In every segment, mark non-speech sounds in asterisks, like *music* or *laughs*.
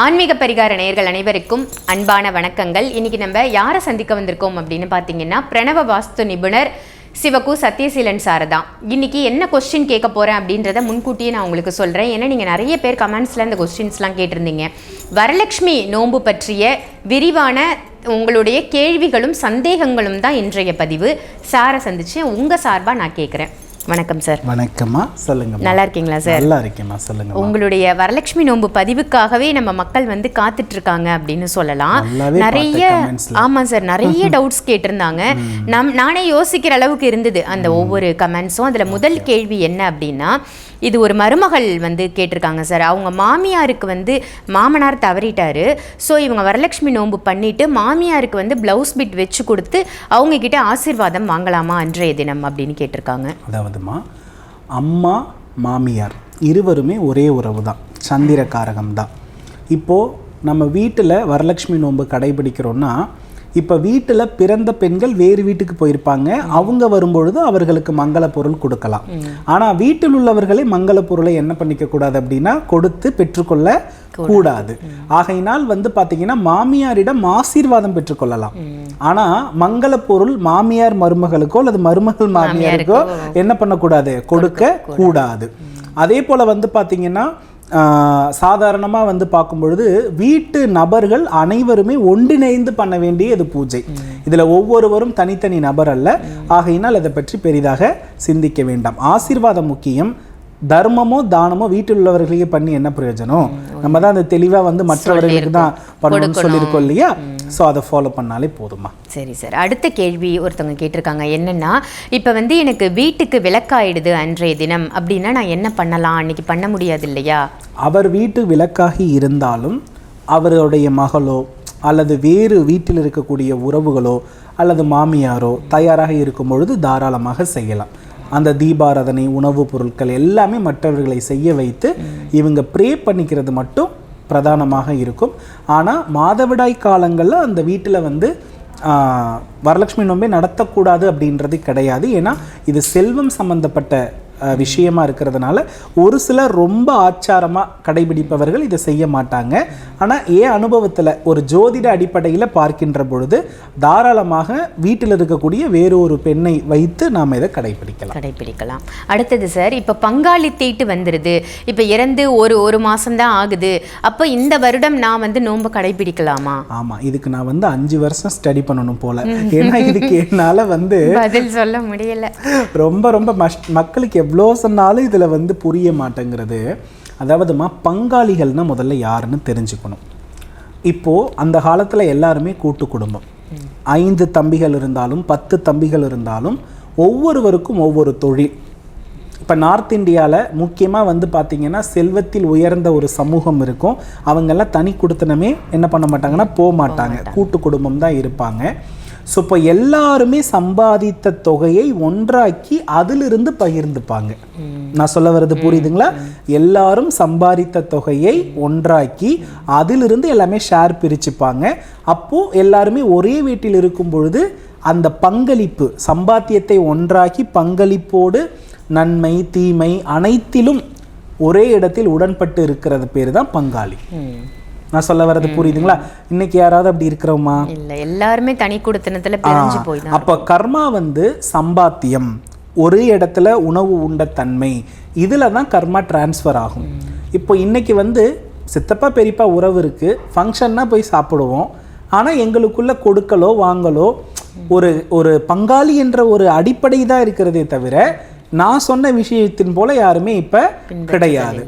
ஆன்மீக பரிகார நேயர்கள் அனைவருக்கும் அன்பான வணக்கங்கள். இன்னைக்கு நம்ம யாரை சந்திக்க வந்திருக்கோம் அப்படின்னு பார்த்தீங்கன்னா பிரணவ வாஸ்து நிபுணர் சிவகு சத்யசீலன் சார் தான். இன்னைக்கு என்ன கொஸ்டின் கேட்க போகிறேன் அப்படின்றத முன்கூட்டியே நான் உங்களுக்கு சொல்கிறேன் ஏன்னா நீங்கள் நிறைய பேர் கமெண்ட்ஸில் இந்த கொஸ்டின்ஸ்லாம் கேட்டிருந்தீங்க. வரலட்சுமி நோன்பு பற்றிய விரிவான உங்களுடைய கேள்விகளும் சந்தேகங்களும் தான் இன்றைய பதிவு. சாரை சந்திச்சு உங்கள் சார்பாக நான் கேட்குறேன். வணக்கம் சார் வணக்கம்மா. சொல்லுங்க நல்லா இருக்கீங்களா சார் நல்லா இருக்கேம்மா. சொல்லுங்க உங்களுடைய வரலட்சுமி நோன்பு பதிவுக்காகவே நம்ம மக்கள் வந்து காத்துட்டு இருக்காங்க அப்படின்னு சொல்லலாம். நிறைய. ஆமா சார் நிறைய *laughs* டவுட்ஸ் கேட்டிருந்தாங்க. நம் நானே யோசிக்கிற அளவுக்கு இருந்தது. அந்த ஒவ்வொரு கமெண்ட்ஸும் அதுல முதல் கேள்வி என்ன அப்படின்னா இது ஒரு மருமகள் வந்து கேட்டிருக்காங்க சார். அவங்க மாமியாருக்கு வந்து மாமனார் தவறிட்டார். ஸோ இவங்க வரலட்சுமி நோன்பு பண்ணிட்டு மாமியாருக்கு வந்து ப்ளவுஸ் பிட் வச்சு கொடுத்து அவங்கக்கிட்ட ஆசீர்வாதம் வாங்கலாமா அன்றைய தினம் அப்படின்னு கேட்டிருக்காங்க. அதாவதுமா அம்மா மாமியார் இருவருமே ஒரே உறவு தான் சந்திரகாரகம் தான் இப்போது நம்ம வீட்டில் வரலட்சுமி நோன்பு கடைபிடிக்கிறோன்னா இப்போ வீட்டில் பிறந்த பெண்கள் வேறு வீட்டுக்கு போயிருப்பாங்க. அவங்க வரும்பொழுது அவர்களுக்கு மங்கள பொருள் கொடுக்கலாம். ஆனால் வீட்டில் உள்ளவர்களே மங்கள பொருளை என்ன பண்ணிக்க கூடாது அப்படின்னா கொடுத்து பெற்றுக்கொள்ள கூடாது. ஆகையினால் வந்து பார்த்தீங்கன்னா மாமியாரிடம் ஆசீர்வாதம் பெற்றுக்கொள்ளலாம். ஆனா மங்கள பொருள் மாமியார் மருமகளுக்கோ அல்லது மருமகள் மாமியாருக்கோ என்ன பண்ணக்கூடாது? கொடுக்க கூடாது. அதே போல வந்து பார்த்தீங்கன்னா சாதாரணமாக வந்து பார்க்கும்பொழுது வீட்டு நபர்கள் அனைவருமே ஒன்றிணைந்து பண்ண வேண்டியது பூஜை. இதில் ஒவ்வொருவரும் தனித்தனி நபர் அல்ல. ஆகையினால் அதை பற்றி பெரிதாக சிந்திக்க வேண்டாம். ஆசீர்வாதம் முக்கியம். தர்மமோ தானமோ வீட்டில் உள்ளவர்களுக்கே பண்ணி என்ன பிரயோஜனம்? நம்ம தான் அந்த தெளிவாக வந்து மற்றவர்களுக்கு தான் பண்ணணும்னு சொல்லியிருக்கோம் இல்லையா? ஸோ அதை ஃபாலோ பண்ணாலே போதுமா? சரி சார். அடுத்த கேள்வி ஒருத்தவங்க கேட்டிருக்காங்க. என்னன்னா இப்போ வந்து எனக்கு வீட்டுக்கு விளக்காயிடுது அன்றைய தினம் அப்படின்னா நான் என்ன பண்ணலாம்? அன்னைக்கு பண்ண முடியாது இல்லையா? அவர் வீட்டு விளக்காகி இருந்தாலும் அவருடைய மகளோ அல்லது வேறு வீட்டில் இருக்கக்கூடிய உறவுகளோ அல்லது மாமியாரோ தயாராக இருக்கும் பொழுது தாராளமாக செய்யலாம். அந்த தீபாராதனை உணவுப் பொருட்கள் எல்லாமே மற்றவர்களை செய்ய வைத்து இவங்க ப்ரே பண்ணிக்கிறது மட்டும் பிரதானமாக இருக்கும். ஆனால் மாதவிடாய் காலங்களில் அந்த வீட்டில் வந்து வரலட்சுமி நோன்பை நடத்தக்கூடாது அப்படின்றது கிடையாது. ஏன்னா இது செல்வம் சம்பந்தப்பட்ட விஷயமா இருக்கிறதுனால ஒரு சிலர் ரொம்ப ஆச்சாரமாக கடைபிடிப்பவர்கள் இதை செய்ய மாட்டாங்க. ஆனால் ஏன் அனுபவத்தில் ஒரு ஜோதிட அடிப்படையில் பார்க்கின்ற பொழுது தாராளமாக வீட்டில் இருக்கக்கூடிய வேறொரு பெண்ணை வைத்து நாம் இதை கடைபிடிக்கலாம். கடைபிடிக்கலாம். அடுத்தது சார் இப்போ பங்காளி தீட்டு வந்துடுது இப்போ இறந்து ஒரு ஒரு மாதம் தான் ஆகுது. அப்போ இந்த வருடம் நான் வந்து நோன்பு கடைபிடிக்கலாமா? ஆமாம் இதுக்கு நான் வந்து அஞ்சு வருஷம் ஸ்டடி பண்ணணும் போல. ஏன்னா இதுக்கு என்னால் வந்து பதில் சொல்ல முடியல. ரொம்ப ரொம்ப மக்களுக்கு எவ்வளோ சொன்னாலும் இதில் வந்து புரிய மாட்டேங்கிறது. அதாவதுமா பங்காளிகள்னா முதல்ல யாருன்னு தெரிஞ்சுக்கணும். இப்போது அந்த காலத்தில் எல்லாருமே கூட்டு குடும்பம். ஐந்து தம்பிகள் இருந்தாலும் பத்து தம்பிகள் இருந்தாலும் ஒவ்வொருவருக்கும் ஒவ்வொரு தொழில். இப்போ நார்த் இந்தியாவில் முக்கியமாக வந்து பார்த்திங்கன்னா செல்வத்தில் உயர்ந்த ஒரு சமூகம் இருக்கும். அவங்கெல்லாம் தனி குடுத்தனமே என்ன பண்ண மாட்டாங்கன்னா போக மாட்டாங்க. கூட்டு குடும்பம் தான் இருப்பாங்க. ஸோ இப்போ எல்லாருமே சம்பாதித்த தொகையை ஒன்றாக்கி அதிலிருந்து பகிர்ந்துப்பாங்க. நான் சொல்ல வர்றது புரியுதுங்களா? எல்லாரும் சம்பாதித்த தொகையை ஒன்றாக்கி அதிலிருந்து எல்லாமே ஷேர் பிரிச்சுப்பாங்க. அப்போது எல்லாருமே ஒரே வீட்டில் இருக்கும் பொழுது அந்த பங்களிப்பு சம்பாத்தியத்தை ஒன்றாக்கி பங்களிப்போடு நன்மை தீமை அனைத்திலும் ஒரே இடத்தில் உடன்பட்டு இருக்கிறது பேர் தான் பங்காளி. நான் சொல்ல வர்றது புரியுதுங்களா? இன்னைக்கு யாராவது அப்படி இருக்கிறோமா இல்லை எல்லாருமே தனி குடுத்தனத்துல பிரிஞ்சு போய் அப்போ கர்மா வந்து சம்பாத்தியம் ஒரு இடத்துல உணவு உண்ட தன்மை இதில் தான் கர்மா டிரான்ஸ்ஃபர் ஆகும். இப்போ இன்னைக்கு வந்து சித்தப்பா பெரியப்பா உறவு இருக்கு ஃபங்க்ஷன்னா போய் சாப்பிடுவோம். ஆனால் எங்களுக்குள்ள கொடுக்கலோ வாங்கலோ ஒரு ஒரு பங்காளி என்ற ஒரு அடிப்படை தான் இருக்கிறதே தவிர நான் சொன்ன விஷயத்தின் போல யாருமே இப்போ கிடையாது.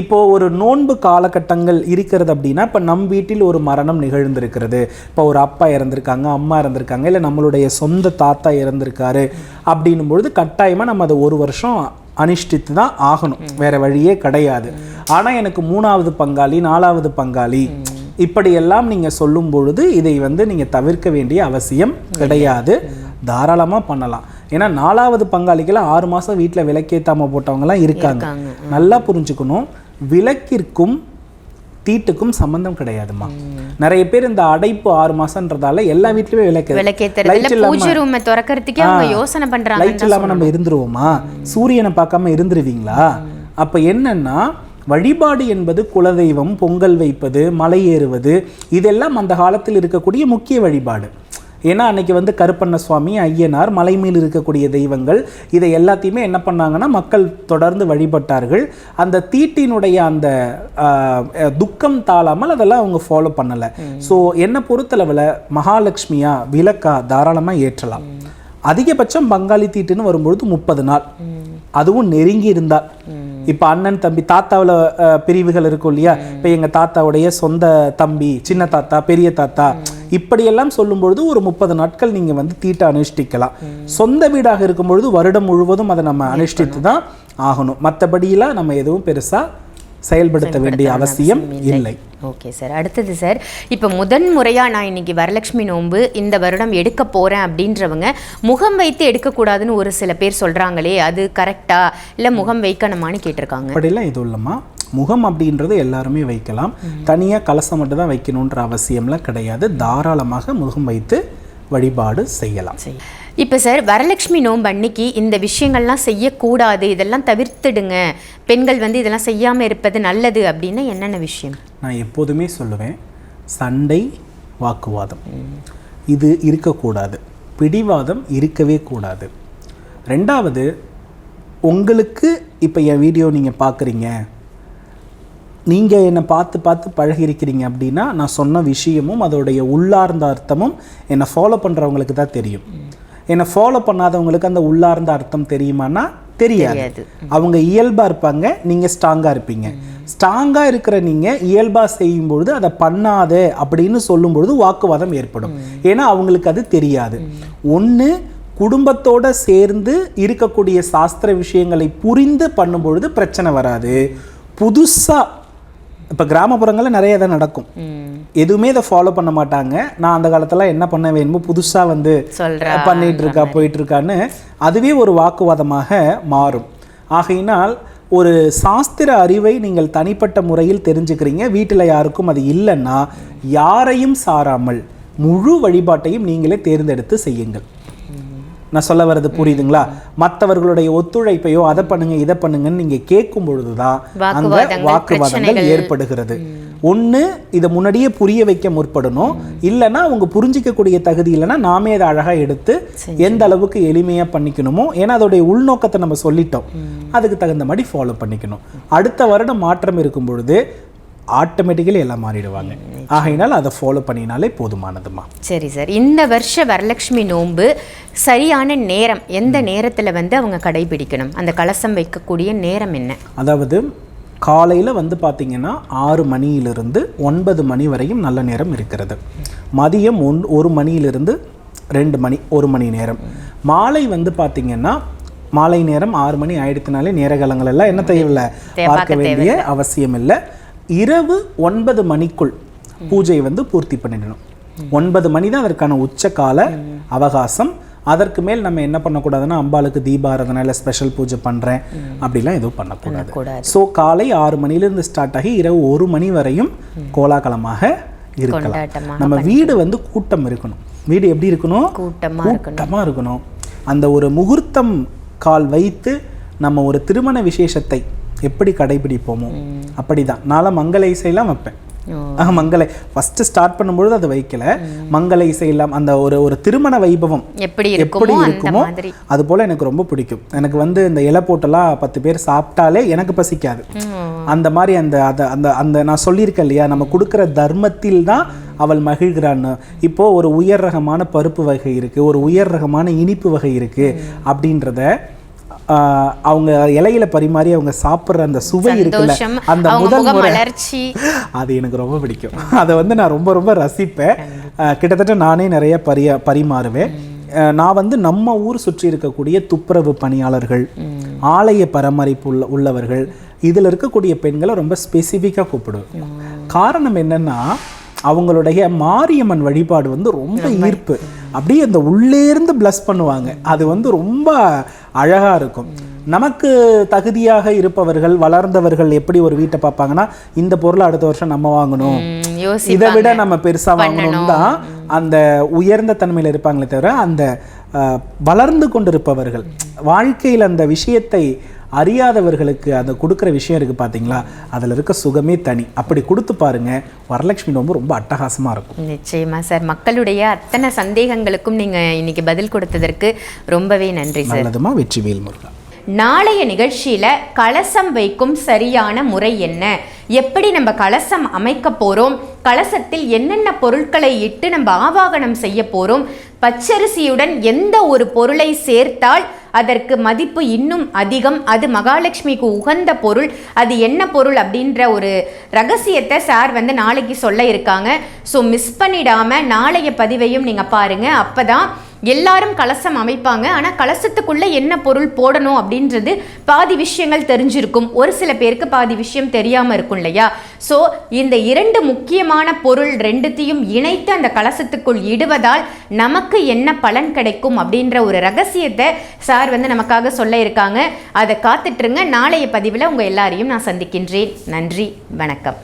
இப்போ ஒரு நோன்பு காலகட்டங்கள் இருக்கிறது அப்படின்னா இப்போ நம் வீட்டில் ஒரு மரணம் நிகழ்ந்திருக்கிறது. இப்போ ஒரு அப்பா இறந்திருக்காங்க அம்மா இறந்திருக்காங்க இல்லை நம்மளுடைய சொந்த தாத்தா இறந்திருக்காரு அப்படின்னும் பொழுது கட்டாயமாக நம்ம அதை ஒரு வருஷம் அனுஷ்டித்து தான் ஆகணும். வேற வழியே கிடையாது. ஆனால் எனக்கு மூணாவது பங்காளி நாலாவது பங்காளி இப்படியெல்லாம் நீங்கள் சொல்லும் பொழுது இதை வந்து நீங்கள் தவிர்க்க வேண்டிய அவசியம் கிடையாது. தாராளமாக பண்ணலாம். ஏன்னா நாலாவது பங்காளிக்கெல்லாம் ஆறு மாதம் வீட்டில் விளக்கேத்தாம போட்டவங்கலாம் இருக்காங்க. நல்லா புரிஞ்சுக்கணும். விளக்கிற்கும் தீட்டுக்கும் சம்பந்தம் கிடையாதுமா நிறைய பேர் இந்த அடைப்பு ஆறு மாசம்ன்றதால எல்லா வீட்லயுமே விளக்கு விளக்கேத்துறது திறக்கிறதுக்கே அவங்க யோசனை பண்றாங்க லைட் இல்லாம நம்ம இருந்துருவோமா? சூரியனை பார்க்காம இருந்துருவீங்களா? அப்ப என்னன்னா வழிபாடு என்பது குலதெய்வம் பொங்கல் வைப்பது மலை ஏறுவது இதெல்லாம் அந்த காலத்தில் இருக்கக்கூடிய முக்கிய வழிபாடு. ஏன்னா அன்னைக்கு வந்து கருப்பண்ண சுவாமி ஐயனார் மலை மேல் இருக்கக்கூடிய தெய்வங்கள் இதை எல்லாத்தையுமே என்ன பண்ணாங்கன்னா மக்கள் தொடர்ந்து வழிபட்டார்கள். அந்த தீட்டினுடைய அந்த துக்கம் தாழாமல் அதெல்லாம் அவங்க ஃபாலோ பண்ணலை. ஸோ என்னை பொறுத்தளவில் மகாலட்சுமியா விளக்கா தாராளமாக ஏற்றலாம். அதிகபட்சம் பங்காளி தீட்டுன்னு வரும்பொழுது முப்பது நாள். அதுவும் நெருங்கி இருந்தால். இப்போ அண்ணன் தம்பி தாத்தாவில் பிரிவுகள் இருக்கும் இல்லையா? இப்போ எங்கள் தாத்தாவுடைய சொந்த தம்பி சின்ன தாத்தா பெரிய தாத்தா இப்படியெல்லாம் சொல்லும்பொழுது ஒரு முப்பது நாட்கள் நீங்கள் வந்து தீட்டை அனுஷ்டிக்கலாம். சொந்த வீடாக இருக்கும் பொழுது வருடம் முழுவதும் அதை நம்ம அனுஷ்டித்து தான் ஆகணும். மற்றபடியெல்லாம் நம்ம எதுவும் பெருசாக செயல்படுத்த வேண்டிய அவசியம் இல்லை. Okay sir. அடுத்தது சார் இப்போ முதன் முறையாக நான் இன்னைக்கு வரலட்சுமி நோன்பு இந்த வருடம் எடுக்க போகிறேன் அப்படின்றவங்க முகம் வைத்து எடுக்கக்கூடாதுன்னு ஒரு சில பேர் சொல்கிறாங்களே அது கரெக்டா இல்லை முகம் வைக்கணுமான்னு கேட்டிருக்காங்க. அப்படிலாம் எதுவும் இல்லைம்மா. முகம் அப்படின்றது எல்லாருமே வைக்கலாம். தனியாக கலசம் மட்டும் தான் வைக்கணுன்ற அவசியம்லாம் கிடையாது. தாராளமாக முகம் வைத்து வழிபாடு செய்யலாம். இப்போ சார் வரலட்சுமி நோன்பு அன்னைக்கு இந்த விஷயங்கள்லாம் செய்யக்கூடாது இதெல்லாம் தவிர்த்துடுங்க. பெண்கள் வந்து இதெல்லாம் செய்யாமல் இருப்பது நல்லது அப்படின்னா என்னென்ன விஷயம்? நான் எப்போதுமே சொல்லுவேன் சண்டை வாக்குவாதம். இது இருக்கக்கூடாது. பிடிவாதம் இருக்கவே கூடாது. ரெண்டாவது உங்களுக்கு இப்போ என் வீடியோ நீங்கள் பார்க்குறீங்க நீங்கள் என்னை பார்த்து பார்த்து பழகிருக்கிறீங்க அப்படின்னா நான் சொன்ன விஷயமும் அதோடைய உள்ளார்ந்த அர்த்தமும் என்னை ஃபாலோ பண்ணுறவங்களுக்கு தான் தெரியும். என்னை ஃபாலோ பண்ணாதவங்களுக்கு அந்த உள்ளார்ந்த அர்த்தம் தெரியுமான்னா தெரியாது. தெரியாது. அவங்க இயல்பாக இருப்பாங்க நீங்கள் ஸ்ட்ராங்காக இருப்பீங்க. ஸ்ட்ராங்காக இருக்கிற நீங்கள் இயல்பாக செய்யும்பொழுது அதை பண்ணாத அப்படின்னு சொல்லும்பொழுது வாக்குவாதம் ஏற்படும். ஏன்னா அவங்களுக்கு அது தெரியாது. ஒன்று குடும்பத்தோட சேர்ந்து இருக்கக்கூடிய சாஸ்திர விஷயங்களை புரிந்து பண்ணும்பொழுது பிரச்சனை வராது. புதுசாக இப்போ கிராமப்புறங்களில் நிறைய இதை நடக்கும். எதுவுமே இதை ஃபாலோ பண்ண மாட்டாங்க. நான் அந்த காலத்துல என்ன பண்ண வேணுமோ புதுசாக வந்து சொல்றா பண்ணிட்டு இருக்கா போயிட்டு இருக்கான்னு அதுவே ஒரு வாக்குவாதமாக மாறும். ஆகையினால் ஒரு சாஸ்திர அறிவை நீங்கள் தனிப்பட்ட முறையில் தெரிஞ்சுக்கிறீங்க. வீட்டில் யாருக்கும் அது இல்லைன்னா யாரையும் சாராமல் முழு வழிபாட்டையும் நீங்களே தேர்ந்தெடுத்து செய்யுங்கள். நான் சொல்ல வர்றது புரியுதுங்களா? மற்றவர்களுடைய ஒத்துழைப்பையோ அதை பண்ணுங்க இதை பண்ணுங்கன்னு நீங்க கேட்கும் பொழுதுதான் அந்த வாக்குவாதங்கள், வாக்குவாதங்கள் ஏற்படுகிறது. ஒண்ணு இதை முன்னாடியே புரிய வைக்க முற்படணும். இல்லைன்னா அவங்க புரிஞ்சிக்கக்கூடிய தகுதி இல்லைன்னா நாமே அதை அழகா எடுத்து எந்த அளவுக்கு எளிமையா பண்ணிக்கணுமோ ஏன்னா அதோடைய உள்நோக்கத்தை நம்ம சொல்லிட்டோம். அதுக்கு தகுந்த மாதிரி ஃபாலோ பண்ணிக்கணும். அடுத்த வருடம் மாற்றம் இருக்கும் பொழுது ஆட்டோமேட்டிக்கலி எல்லாம் மாறிடுவாங்க. ஆகையினால் அதை ஃபாலோ பண்ணினாலே போதுமானதுமா சரி சார். இந்த வருஷ வரலட்சுமி நோன்பு சரியான நேரம் எந்த நேரத்தில் வந்து அவங்க கடைபிடிக்கணும்? அந்த கலசம் வைக்கக்கூடிய நேரம் என்ன? அதாவது காலையில் வந்து பார்த்தீங்கன்னா ஆறு மணியிலிருந்து ஒன்பது மணி வரையும் நல்ல நேரம் இருக்கிறது. மதியம் ஒன் ஒரு மணியிலிருந்து ரெண்டு மணி ஒரு மணி நேரம். மாலை வந்து பார்த்தீங்கன்னா மாலை நேரம் ஆறு மணி ஆயிடுத்தினாலே நேரகாலங்கள் எல்லாம் என்ன தேவையில்லை. பார்க்க வேண்டிய அவசியம் இல்லை இரவு ஒன்பது மணிக்குள் பூஜை வந்து பூர்த்தி பண்ணிடணும். ஒன்பது மணி தான் அதற்கான உச்சகால அவகாசம். அதற்கு மேல் நம்ம என்ன பண்ணக்கூடாதுன்னா அம்பாளுக்கு தீபாராதனை இல்லை ஸ்பெஷல் பூஜை பண்ணுறேன் அப்படிலாம் எதுவும் பண்ணக்கூடாது. கூடாது ஸோ காலை ஆறு மணிலேருந்து ஸ்டார்ட் ஆகி இரவு ஒரு மணி வரையும் கோலாகலமாக இருக்கலாம். நம்ம வீடு வந்து கூட்டம் இருக்கணும். வீடு எப்படி இருக்கணும்? கூட்டமாக இருக்கணும். அந்த ஒரு முகூர்த்தம் கால் வைத்து நம்ம ஒரு திருமண விசேஷத்தை எப்படி கடைபிடிப்போமோ அப்படிதான். நாளை மங்கள இசையெல்லாம் வைப்பேன். மங்கள. ஃபர்ஸ்ட் ஸ்டார்ட் பண்ணும்பொழுது அதை வைக்கல. மங்கள இசையெல்லாம் அந்த ஒரு ஒரு திருமண வைபவம் எப்படி எப்படி இருக்குமோ அது போல எனக்கு ரொம்ப பிடிக்கும். எனக்கு வந்து இந்த இலை போட்டெல்லாம் பத்து பேர் சாப்பிட்டாலே எனக்கு பசிக்காது. அந்த மாதிரி அந்த அந்த அந்த அந்த நான் சொல்லியிருக்கேன் இல்லையா நம்ம கொடுக்குற தர்மத்தில் தான் அவள் மகிழ்கிறான்னு. இப்போ ஒரு உயர் ரகமான பருப்பு வகை இருக்கு ஒரு உயர் ரகமான இனிப்பு வகை இருக்கு அப்படின்றத அவங்க இலையில பரிமாறி அவங்க சாப்பிட்ற அந்த சுவை இருக்குல்ல அந்த முதல் முறை. அது எனக்கு ரொம்ப பிடிக்கும். அதை வந்து நான் ரொம்ப ரொம்ப ரசிப்பேன். கிட்டத்தட்ட நானே நிறைய பரிய பரிமாறுவேன். நான் வந்து நம்ம ஊர் சுற்றி இருக்கக்கூடிய துப்புரவு பணியாளர்கள் ஆலய பராமரிப்பு உள்ள உள்ளவர்கள் இதில் இருக்கக்கூடிய பெண்களை ரொம்ப ஸ்பெசிஃபிக்காக கூப்பிடுவேன். காரணம் என்னன்னா அவங்களுடைய மாரியம்மன் வழிபாடு வந்து ரொம்ப ஈர்ப்பு. அப்படியே அந்த உள்ளேருந்து ப்ளஸ் பண்ணுவாங்க. அது வந்து ரொம்ப அழகா இருக்கும். நமக்கு தகுதியாக இருப்பவர்கள் வளர்ந்தவர்கள் எப்படி ஒரு வீட்டை பார்ப்பாங்கன்னா இந்த பொருளை அடுத்த வருஷம் நம்ம வாங்கணும். இதை விட நம்ம பெருசா வாங்கணும் தான் அந்த உயர்ந்த தன்மையில இருப்பாங்களே தவிர அந்த வளர்ந்து கொண்டிருப்பவர்கள் வாழ்க்கையில் அந்த விஷயத்தை அறியாதவர்களுக்கு அந்த கொடுக்குற விஷயம் இருக்குது பார்த்தீங்களா அதில் இருக்க சுகமே தனி. அப்படி கொடுத்து பாருங்க வரலட்சுமி நோம்பு ரொம்ப அட்டகாசமாக இருக்கும். நிச்சயமா சார் மக்களுடைய அத்தனை சந்தேகங்களுக்கும் நீங்க இன்னைக்கு பதில் கொடுத்ததற்கு ரொம்பவே நன்றி சார் நல்லதுமா வெற்றிவேல் முருகா? நாளைய நிகழ்ச்சியில கலசம் வைக்கும் சரியான முறை என்ன? எப்படி நம்ம கலசம் அமைக்க போறோம்? கலசத்தில் என்னென்ன பொருட்களை இட்டு நம்ம ஆவாகனம் செய்ய போறோம்? பச்சரிசியுடன் எந்த ஒரு பொருளை சேர்த்தால் அதற்கு மதிப்பு இன்னும் அதிகம். அது மகாலட்சுமிக்கு உகந்த பொருள். அது என்ன பொருள் அப்படின்ற ஒரு ரகசியத்தை சார் வந்து நாளைக்கு சொல்ல இருக்காங்க. ஸோ மிஸ் பண்ணிடாம நாளைய பதிவையும் நீங்கள் பாருங்கள் அப்போ தான் எல்லாரும் கலசம் அமைப்பாங்க. ஆனால் கலசத்துக்குள்ளே என்ன பொருள் போடணும் அப்படின்றது பாதி விஷயங்கள் தெரிஞ்சிருக்கும். ஒரு சில பேருக்கு பாதி விஷயம் தெரியாமல் இருக்கும் இல்லையா? ஸோ இந்த இரண்டு முக்கியமான பொருள் ரெண்டுத்தையும் இணைத்து அந்த கலசத்துக்குள் இடுவதால் நமக்கு என்ன பலன் கிடைக்கும் அப்படின்ற ஒரு ரகசியத்தை சார் வந்து நமக்காக சொல்ல இருக்காங்க. அதை காத்துட்ருங்க. நாளைய பதிவில் உங்கள் எல்லாரையும் நான் சந்திக்கின்றேன். நன்றி. வணக்கம்.